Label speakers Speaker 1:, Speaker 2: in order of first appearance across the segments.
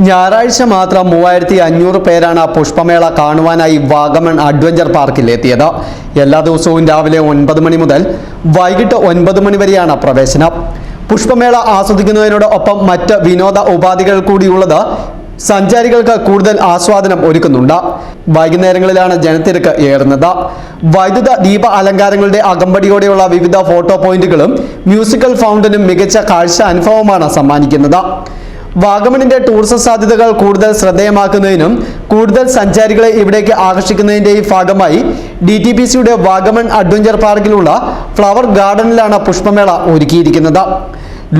Speaker 1: ഞായറാഴ്ച മാത്രം മൂവായിരത്തി അഞ്ഞൂറ് പേരാണ് പുഷ്പമേള കാണുവാനായി വാഗമൺ അഡ്വഞ്ചർ പാർക്കിൽ എത്തിയത് എല്ലാ ദിവസവും രാവിലെ ഒൻപത് മണി മുതൽ വൈകിട്ട് ഒൻപത് മണി വരെയാണ് പ്രവേശനം. പുഷ്പമേള ആസ്വദിക്കുന്നതിനോടൊപ്പം മറ്റ് വിനോദ ഉപാധികൾ കൂടിയുള്ളത് സഞ്ചാരികൾക്ക് കൂടുതൽ ആസ്വാദനം ഒരുക്കുന്നുണ്ട്. വൈകുന്നേരങ്ങളിലാണ് ജനത്തിരക്ക് ഏറുന്നത്. വൈദ്യുത ദീപ അലങ്കാരങ്ങളുടെ അകമ്പടിയോടെയുള്ള വിവിധ ഫോട്ടോ പോയിന്റുകളും മ്യൂസിക്കൽ ഫൗണ്ടനും മികച്ച കാഴ്ച അനുഭവമാണ് സമ്മാനിക്കുന്നത്. വാഗമണിന്റെ ടൂറിസം സാധ്യതകൾ കൂടുതൽ ശ്രദ്ധേയമാക്കുന്നതിനും കൂടുതൽ സഞ്ചാരികളെ ഇവിടേക്ക് ആകർഷിക്കുന്നതിന്റെയും ഭാഗമായി ഡി ടി പി സിയുടെ വാഗമൺ അഡ്വഞ്ചർ പാർക്കിലുള്ള ഫ്ലവർ ഗാർഡനിലാണ് പുഷ്പമേള ഒരുക്കിയിരിക്കുന്നത്.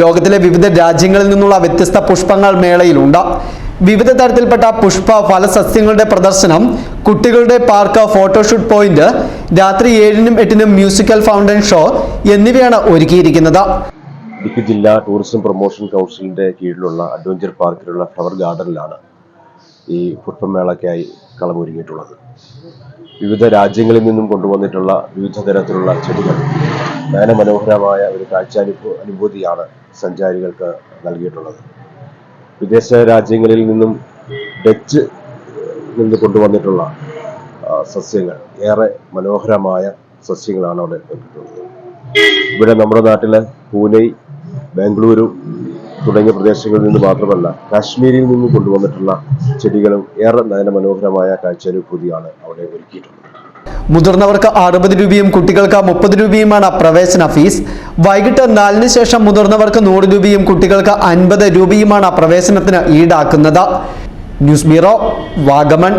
Speaker 1: ലോകത്തിലെ വിവിധ രാജ്യങ്ങളിൽ നിന്നുള്ള വ്യത്യസ്ത പുഷ്പങ്ങൾ മേളയിലുണ്ട്. വിവിധ തരത്തിൽപ്പെട്ട പുഷ്പ ഫലസസ്യങ്ങളുടെ പ്രദർശനം കുട്ടികളുടെ പാർക്ക് ഫോട്ടോഷൂട്ട് പോയിന്റ് രാത്രി ഏഴിനും എട്ടിനും മ്യൂസിക്കൽ ഫൗണ്ടൻ ഷോ എന്നിവയാണ് ഒരുക്കിയിരിക്കുന്നത്.
Speaker 2: ഇടുക്കി ജില്ലാ ടൂറിസം പ്രൊമോഷൻ കൗൺസിലിന്റെ കീഴിലുള്ള അഡ്വഞ്ചർ പാർക്കിലുള്ള ഫ്ലവർ ഗാർഡനിലാണ് ഈ പുഷ്പമേളയ്ക്കായി കളമൊരുങ്ങിയിട്ടുള്ളത്. വിവിധ രാജ്യങ്ങളിൽ നിന്നും കൊണ്ടുവന്നിട്ടുള്ള വിവിധ തരത്തിലുള്ള ചെടികൾ നയനമനോഹരമായ ഒരു കാഴ്ചാനുഭൂ അനുഭൂതിയാണ് സഞ്ചാരികൾക്ക് നൽകിയിട്ടുള്ളത്. വിദേശ രാജ്യങ്ങളിൽ നിന്നും ഡച്ച് നിന്ന് കൊണ്ടുവന്നിട്ടുള്ള സസ്യങ്ങൾ ഏറെ മനോഹരമായ സസ്യങ്ങളാണ് അവിടെ ഇവിടെ നമ്മുടെ നാട്ടിലെ പൂനെ ബാംഗ്ലൂരു തുടങ്ങിയ പ്രദേശങ്ങളിൽ നിന്ന് മാത്രമല്ല കാശ്മീരിൽ നിന്ന് കൊണ്ടുവന്നിട്ടുള്ള ചെടികളും ഏറെ നയന മനോഹരമായ കാഴ്ചാനുഭൂതിയാണ് അവിടെ ഒരുക്കിയിട്ടുള്ളത്.
Speaker 1: മുതിർന്നവർക്ക് അറുപത് രൂപയും കുട്ടികൾക്ക് മുപ്പത് രൂപയുമാണ് പ്രവേശന ഫീസ്. വൈകിട്ട് നാലിന് ശേഷം മുതിർന്നവർക്ക് നൂറ് രൂപയും കുട്ടികൾക്ക് അൻപത് രൂപയുമാണ് പ്രവേശനത്തിന് ഈടാക്കുന്നത്. News bureau Vagamon.